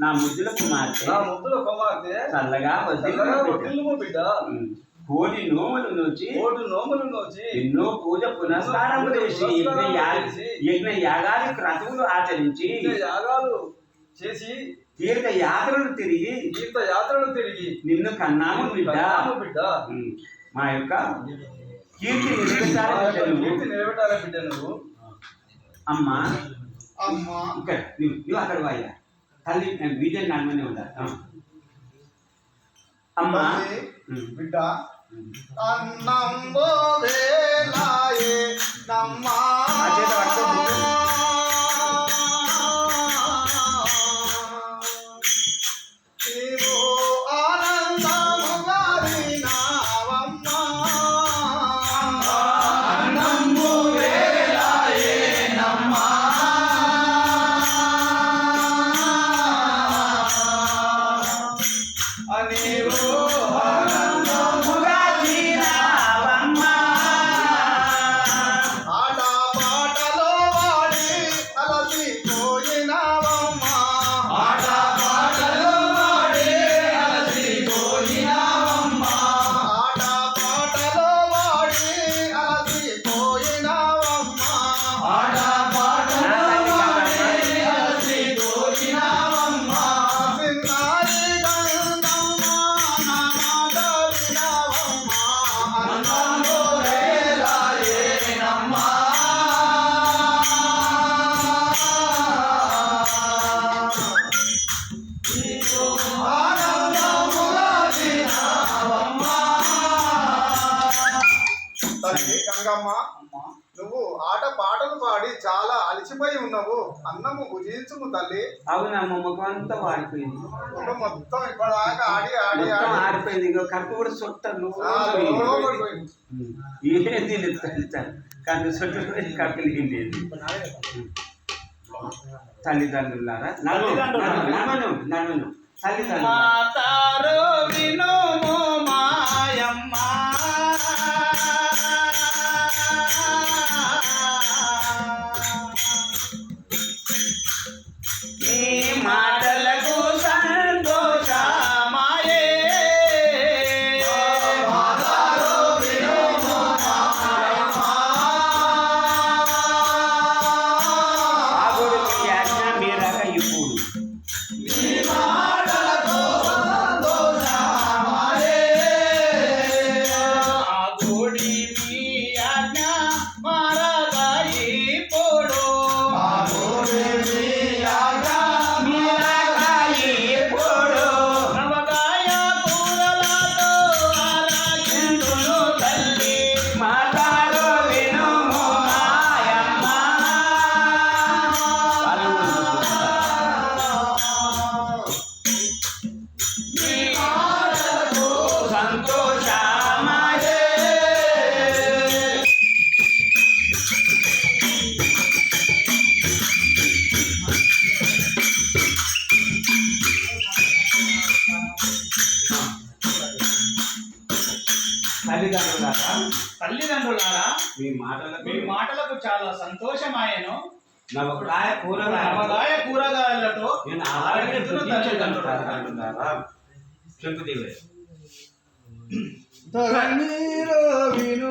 నా ముద్దుల కుమార్తె. నా ముద్దుల కుమార్తె. చల్లగా చల్లగా వదిలి వదిలిము బిడ్డ కోడి నోములు నుంచి కోటి నోములు నోచి. ఎన్నో పూజ పునస్కారములు చేసి యజ్ఞ యా- యజ్ఞ యాగాది క్రతువులు ఆచరించి యాగాలు చేసి తీర్థ యాత్రలు తిరిగి. తీర్థ యాత్రలు తిరిగి నిన్ను కన్నాము బిడ్డ. బిడ్డ మా యొక్క కీర్తి కీర్తి నిలబెట్టాలి బిడ్డ నువ్వు? అమ్మ. అమ్మా. ఇక్కడ నువ్వు నువ్వు అక్కడ పోయా తల్లి వీడియో నడమనే ఉందా అమ్మ. బిడ్డ. వేలాయే నమ్మా తల్లి గంగమ్మ. నువ్వు ఆట పాటలు పాడి చాలా అలసిపోయి ఉన్నావు. అన్నము భుజించుము తల్లి. అవునమ్మ ముఖం అంతా వాడిపోయింది మొత్తం ఇప్పటిదాకా ఆడి ఆడి మొత్తం ఆడి. ఆడిపోయింది ఇంకా కడుపు కూడా పడిపోయింది. ఏది లేదు కన్ను చుట్టూ కడుపు లేదు. తల్లిదండ్రులారా నన్ను నన్ను తల్లిదండ్రులు తల్లిదండ్రులారా? తల్లిదండ్రులారా మీ మాటలకు మీ మాటలకు చాలా సంతోషమాయను నవకాయ కూరగాయలు నవగాయ కూరగాయలతో నేను ఆరగించును తల్లిదండ్రులారా తల్లిదండ్రులారా? చెప్పు దేవే విను.